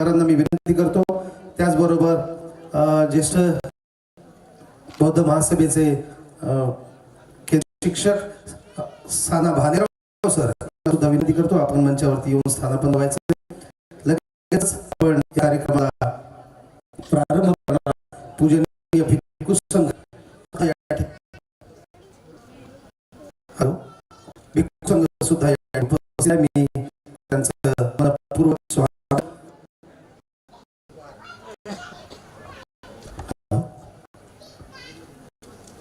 मान्यवरांना मी विनंती करतो. त्याचबरोबर ज्येष्ठ बौद्ध महासभेचे शिक्षक साना भालेराव सर सुद्धा विनंती करतो. आपण मंचावरती येऊन स्थानापन व्हायचं लगेच आपण या कार्यक्रमाला प्रारंभ करणार. पूजनीय भिक्खू संघ. हॅलो? भिक्खू संघ सुद्धा उपस्थित मी त्यांचं मनपूर्वक स्वागत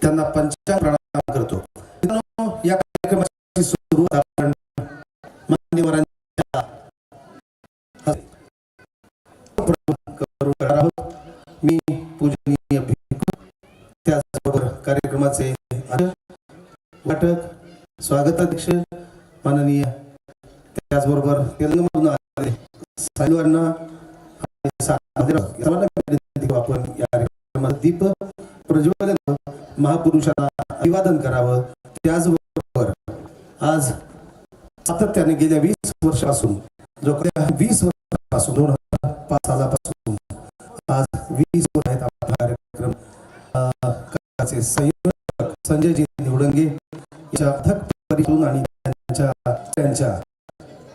त्यांना पंचांग प्रणाम करतो. या कार्यक्रमाची सुरुवात आपण मान्यवरांच्या करणार आहोत. मी पूजनीय भिक्खू त्याचबरोबर कार्यक्रमाचे वाटक स्वागताध्यक्ष माननीय त्याचबरोबर तेलंगणामधून आलेले साईवांना महापुरुषाला अभिवादन करावं. त्याचबरोबर आज सातत्याने गेल्या वीस वर्षापासून जो वीस वर्षापासून दोन हजार पाच सालापासून आज वीस वर्ष आहेत आपला कार्यक्रम अं, करायचे संयोजक संजयजी निवडंगे यांच्या अथक परिश्रम आणि त्यांच्या त्यांच्या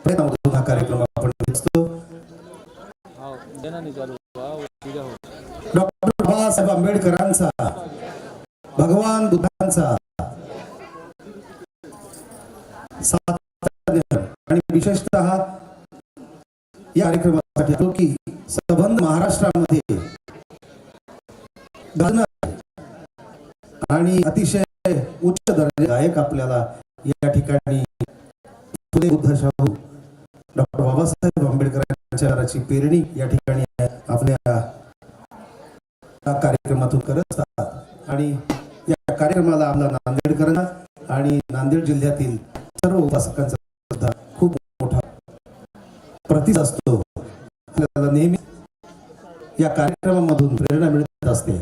प्रयत्नामधून हा कार्यक्रम आपण दिसतो हो देना नाही चालू वाव तुझ्या हो डॉक्टर बाबासाहेब आंबेडकरांचा भगवान बुद्धांचा सातत्य आणि विशेषतः या कार्यक्रमासाठी येतो की संबंध महाराष्ट्रामध्ये आणि अतिशय उच्च दर्जा गायक आपल्याला या ठिकाणी फुले बुद्ध शाहू डॉक्टर बाबासाहेब आंबेडकर यांच्या पेरणी या ठिकाणी आपल्या कार्यक्रमातून करत असतात. आणि या कार्यक्रमाला आपला नांदेडकरांना आणि नांदेड जिल्ह्यातील सर्व उपासकांचा प्रतिसाद असतो. आपल्याला नेहमी या कार्यक्रमामधून प्रेरणा मिळत असते.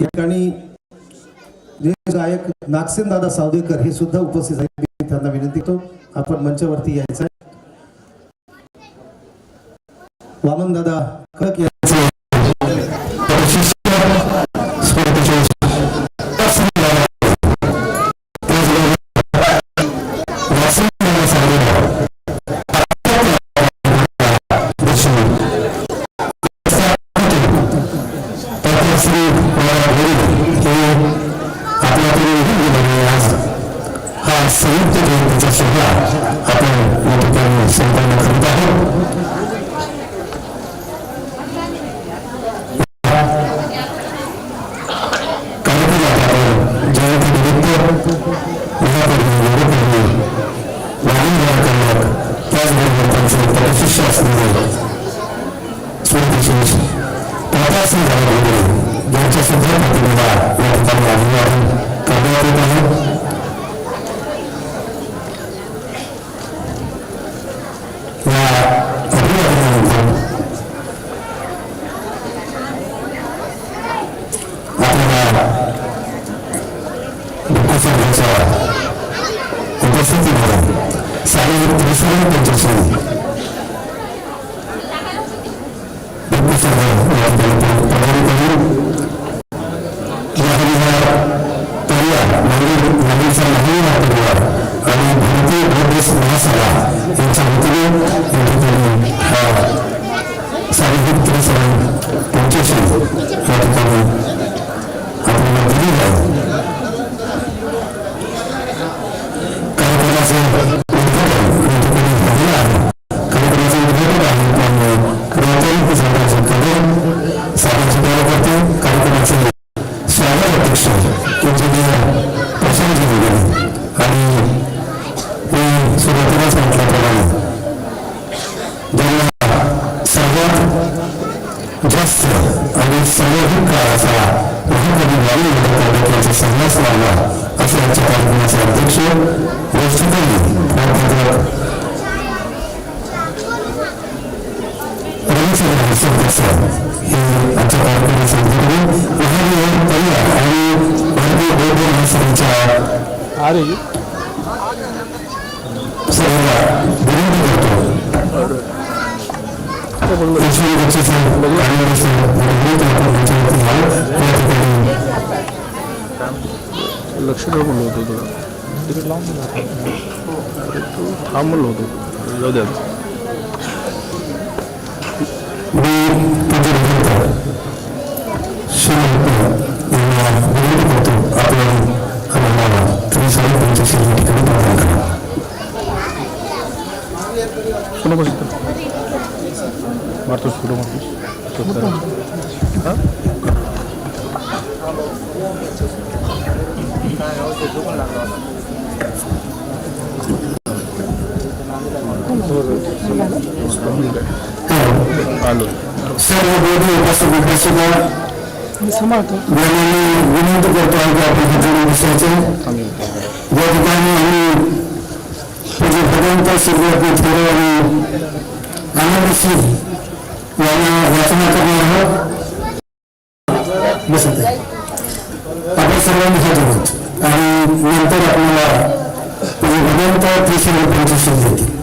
या ठिकाणी गायक नागसेन दादा सावदेकर हे सुद्धा उपस्थित आहेत. त्यांना विनंती करतो. आपण मंचावरती यायचं वामन दादा खळक आज हा संयुक्त जयंतीचा सोहळा आपण या ठिकाणी संपन्न करत आहोत. भारतीय बौद्धिस्ट महासभा यांच्या वतीने या ठिकाणी सर्वात जास्त आणि सर्वाधिक काळाचा महाकवी वाणी तालुक्याचा संन्यास लावला असे आजच्या कार्यक्रमाचे अध्यक्ष हे आजच्या कार्यक्रमाचे उद्घाटन परिवार आणि भारतीय बौद्ध या ठिकाणी लक्ष ठेव म्हणलं होतं तुला तिकीट लावून दिलं हा म्हणलं होतं जाऊ द्या आलो सर्व बोधी उपस्थित उपस्थित यांना मी विनंती करतो आहे की आपण ठिकाणी विषयाचे या ठिकाणी आम्ही पूज्य भगवंत श्रीनाथ थोरे опять решили против судьбы.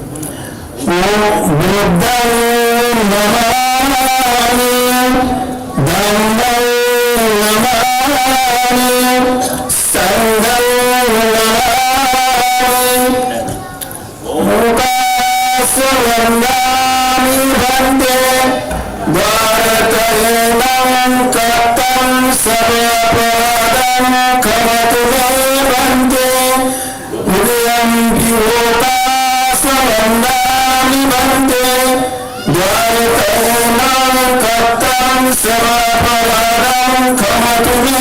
கத்தம் சர்வபாதம் கரதுவே வந்தே धम्माय नमामि संघाय नमामि मुखासवन्दामि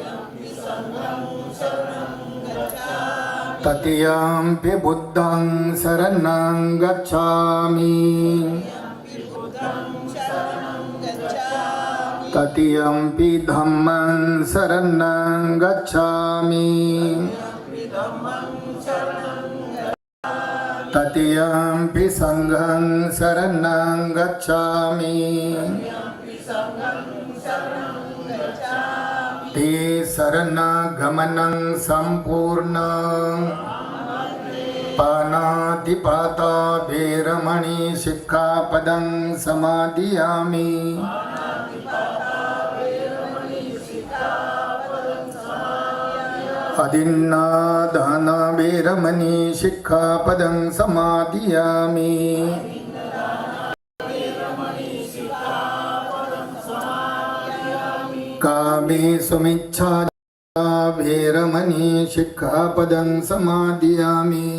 तृतीयम्पि बुद्धं शरणं गच्छामि। तृतीयम्पि धम्मं शरणं गच्छामि। पि सङ्घं शरणं गच्छामि। शरणगमनं सम्पूर्ण। पानातिपाता भेरमणि शिक्षापदं समादियामि अदिन्नादाना वेरमणि शिक्षापदं समादियामि कामे सुमिच्छा वेरमणि शिक्षापदं समादियामि।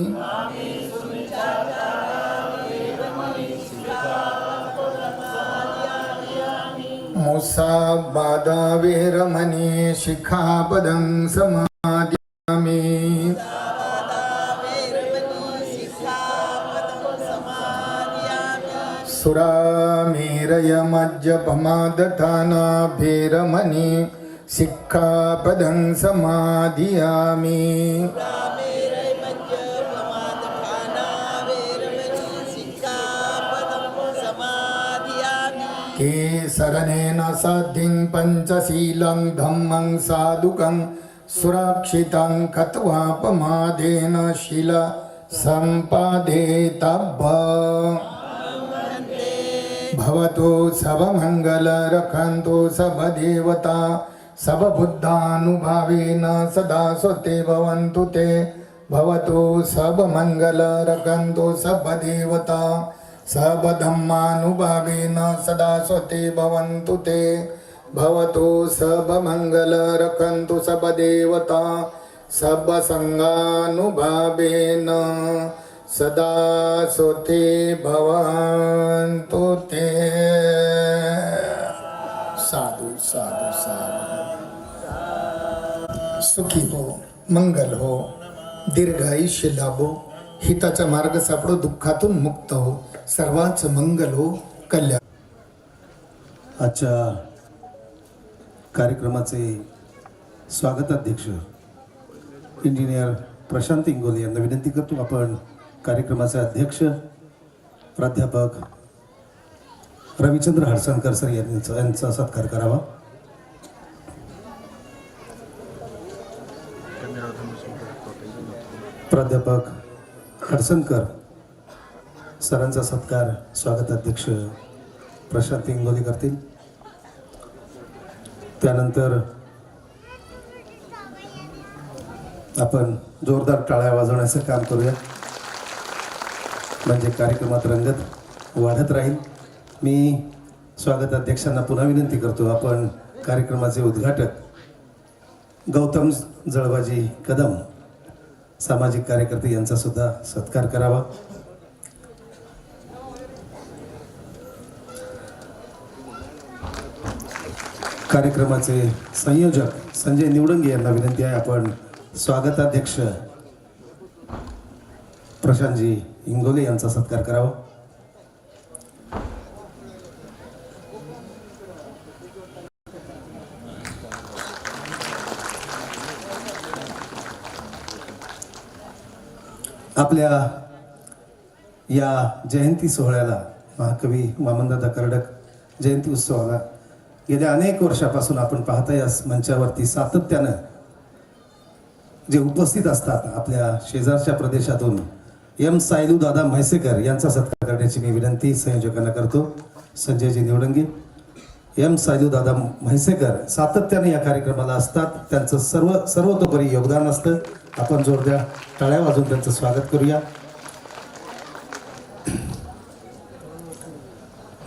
मुसाबादा वेरमणि शिखापदं सुरा सुरामेरयमज्जपमादठाना भेरमणि शिक्षापदं समादियामि केसरनेन साधिं पञ्चशीलं धम्मं साधुकं सुरक्षितं कत्वापमादेन शिला सम्पादेतब्बा भवतु सबमङ्गलरक्षन्तु सबदेवता सबबुद्धानुभावेन सदा स्वते भवन्तु ते। भवतु सबमङ्गलरक्षन्तु सबदेवता सबधम्मानुभावेन सदा स्वते भवन्तु ते। भवतु सबमङ्गलरक्षन्तु सबदेवता सबसङ्गानुभावेन सदा सुखी भवन्तु ते। साधू साधू साधू। सुखी हो मंगल हो दीर्घ आयुष्य लाभो हिताचा मार्ग सापडो दुःखातून मुक्त हो सर्वांच मंगल हो कल्याण। आजच्या कार्यक्रमाचे स्वागताध्यक्ष इंजिनियर प्रशांत इंगोले यांना विनंती करतो आपण कार्यक्रमाचे अध्यक्ष प्राध्यापक रविचंद्र हडसणकर सर यांचा यांचा सत्कार करावा. प्राध्यापक हडसणकर सरांचा सत्कार स्वागताध्यक्ष प्रशांत इंगोली करतील. त्यानंतर आपण जोरदार टाळ्या वाजवण्याचं काम करूया. म्हणजे कार्यक्रमात रंगत वाढत राहील. मी स्वागत अध्यक्षांना पुन्हा विनंती करतो. आपण कार्यक्रमाचे उद्घाटक गौतम जळबाजी कदम सामाजिक कार्यकर्ते यांचा सुद्धा सत्कार करावा. कार्यक्रमाचे संयोजक संजय निवडंगे यांना विनंती आहे. आपण स्वागताध्यक्ष प्रशांतजी इंगोले यांचा सत्कार करावा. आपल्या या जयंती सोहळ्याला महाकवी वामनदादा कर्डक जयंती उत्सवाला गेल्या अनेक वर्षापासून आपण पाहता या मंचावरती सातत्यानं जे उपस्थित असतात आपल्या शेजारच्या प्रदेशातून एम सायलू दादा म्हैसेकर यांचा सत्कार करण्याची मी विनंती संयोजकांना करतो. संजयजी निवडंगी. एम सायलू दादा म्हैसेकर सातत्याने या कार्यक्रमाला असतात. त्यांचं सर्व सर्वतोपरी योगदान असतं. आपण जोरदार टाळ्या वाजून त्यांचं स्वागत करूया.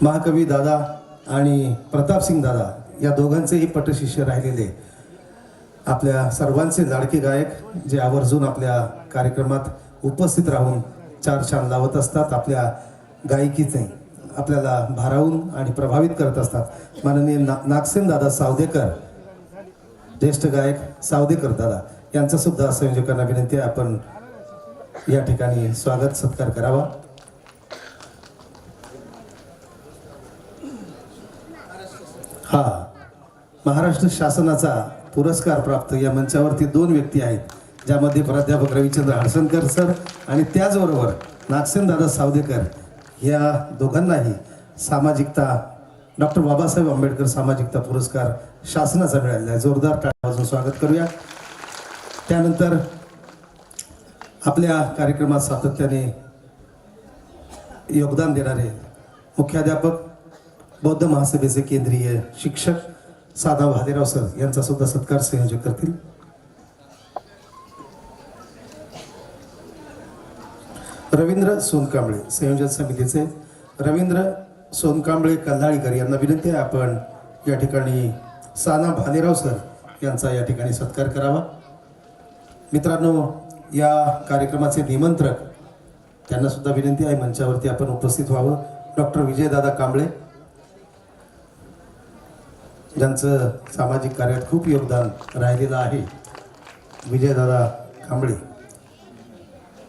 महाकवी दादा आणि प्रतापसिंग दादा या दोघांचेही पटशिष्य राहिलेले आपल्या सर्वांचे लाडके गायक जे आवर्जून आपल्या कार्यक्रमात उपस्थित राहून चार छान लावत असतात आपल्या गायकीचे आपल्याला भारावून आणि प्रभावित करत असतात. माननीय ना नागसेन दादा सावदेकर ज्येष्ठ गायक सावदेकर दादा यांचा सुद्धा संयोजकांना विनंती आपण या ठिकाणी स्वागत सत्कार करावा. हा महाराष्ट्र शासनाचा पुरस्कार प्राप्त या मंचावरती दोन व्यक्ती आहेत. ज्यामध्ये प्राध्यापक रविचंद्र हडसनकर सर आणि त्याचबरोबर नागसेन दादा सावदेकर या दोघांनाही सामाजिकता डॉक्टर बाबासाहेब आंबेडकर सामाजिकता पुरस्कार शासनाचा मिळालेला आहे. जोरदार टाळ्यापासून स्वागत करूया. त्यानंतर आपल्या कार्यक्रमात सातत्याने योगदान देणारे मुख्याध्यापक बौद्ध महासभेचे केंद्रीय शिक्षक साधा भालेराव सर यांचा सुद्धा सत्कार संयोजक करतील. रवींद्र सोनकांबळे संयोजन समितीचे रवींद्र सोनकांबळे कल्हाळीकर यांना विनंती आहे आपण या ठिकाणी साना भालेराव सर यांचा या ठिकाणी सत्कार करावा. मित्रांनो या कार्यक्रमाचे निमंत्रक त्यांना सुद्धा विनंती आहे मंचावरती आपण उपस्थित व्हावं. डॉक्टर विजयदादा कांबळे ज्यांचं सामाजिक कार्यात खूप योगदान राहिलेलं आहे. विजयदादा कांबळे.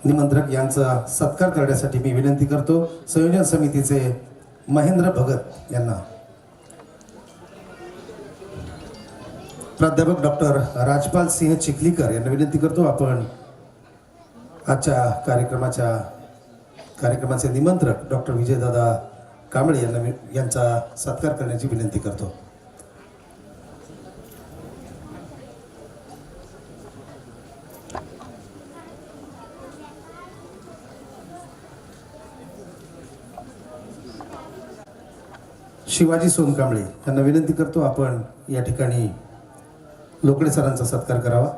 निमंत्रक यांचा सत्कार करण्यासाठी मी विनंती करतो. संयोजन समितीचे महेंद्र भगत यांना. प्राध्यापक डॉक्टर राजपाल सिंह चिखलीकर यांना विनंती करतो. आपण आजच्या कार्यक्रमाच्या कार्यक्रमाचे निमंत्रक डॉक्टर विजयदादा कांबळे यांना यांचा सत्कार करण्याची विनंती करतो. शिवाजी सोनकांबळे यांना विनंती करतो आपण या ठिकाणी लोकडे सरांचा सत्कार करावा.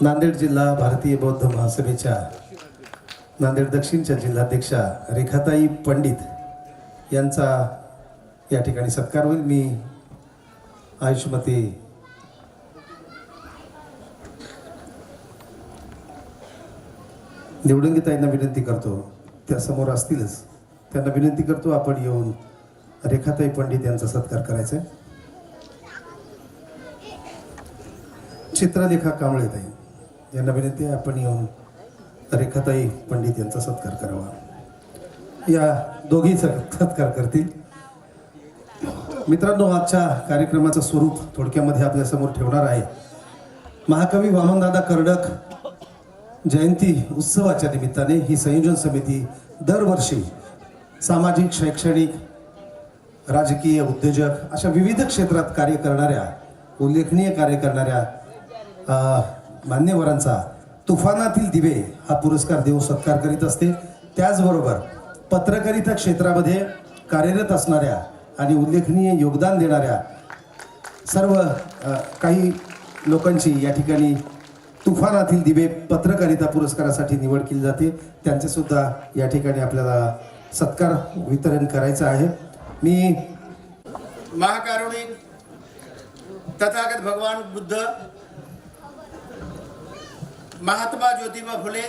नांदेड जिल्हा भारतीय बौद्ध महासभेच्या नांदेड दक्षिणच्या जिल्हाध्यक्षा रेखाताई पंडित यांचा या ठिकाणी सत्कार होईल. मी आयुष्यमती निवडणुकीताईंना विनंती करतो त्या समोर असतीलच. त्यांना विनंती करतो आपण येऊन रेखाताई पंडित यांचा सत्कार करायचा आहे. चित्रलेखा कांबळेताई यांना विनंती आहे आपण येऊन रेखाताई पंडित यांचा सत्कार करावा. या दोघी सत्कार करतील. मित्रांनो आजच्या कार्यक्रमाचं स्वरूप थोडक्यामध्ये आपल्यासमोर ठेवणार आहे. महाकवी वामनदादा कर्डक जयंती उत्सवाच्या निमित्ताने ही संयोजन समिती दरवर्षी सामाजिक शैक्षणिक राजकीय उद्योजक अशा विविध क्षेत्रात कार्य करणाऱ्या उल्लेखनीय कार्य करणाऱ्या मान्यवरांचा तुफानातील दिवे हा पुरस्कार देऊन सत्कार करीत असते. त्याचबरोबर पत्रकारिता क्षेत्रामध्ये कार्यरत असणाऱ्या आणि उल्लेखनीय योगदान देणाऱ्या सर्व काही लोकांची या ठिकाणी तुफानातील दिवे पत्रकारिता पुरस्कारासाठी निवड केली जाते. त्यांचेसुद्धा या ठिकाणी आपल्याला सत्कार वितरण करायचं आहे. मी महाकारुणी तथागत भगवान बुद्ध महात्मा ज्योतिबा फुले